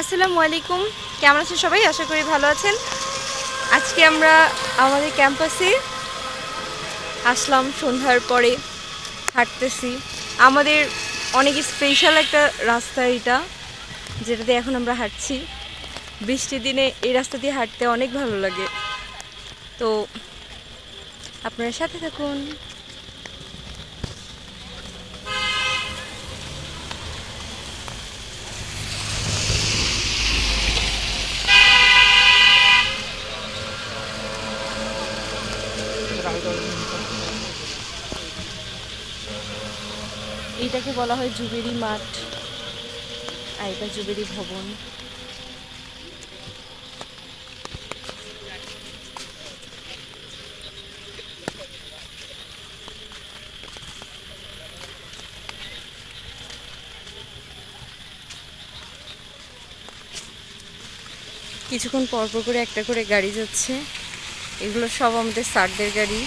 আসসালামু আলাইকুম। কেমন আছেন সবাই? আশা করি ভালো আছেন। আজকে আমরা আমাদের ক্যাম্পাসে আসলাম, সন্ধ্যার পরে হাঁটতেছি। আমাদের অনেক স্পেশাল একটা রাস্তা এটা যেটাতে এখন আমরা হাঁটছি। বৃষ্টির দিনে এই রাস্তা দিয়ে হাঁটতে অনেক ভালো লাগে। তো আপনারা সাথে থাকুন। এইটাকে বলা হয় জুবেরি মাঠ, আর এটা জুবেরি ভবন। কিছুক্ষণ পর করে একটা করে গাড়ি যাচ্ছে। এগুলো সব আমাদের সারদের গাড়ি।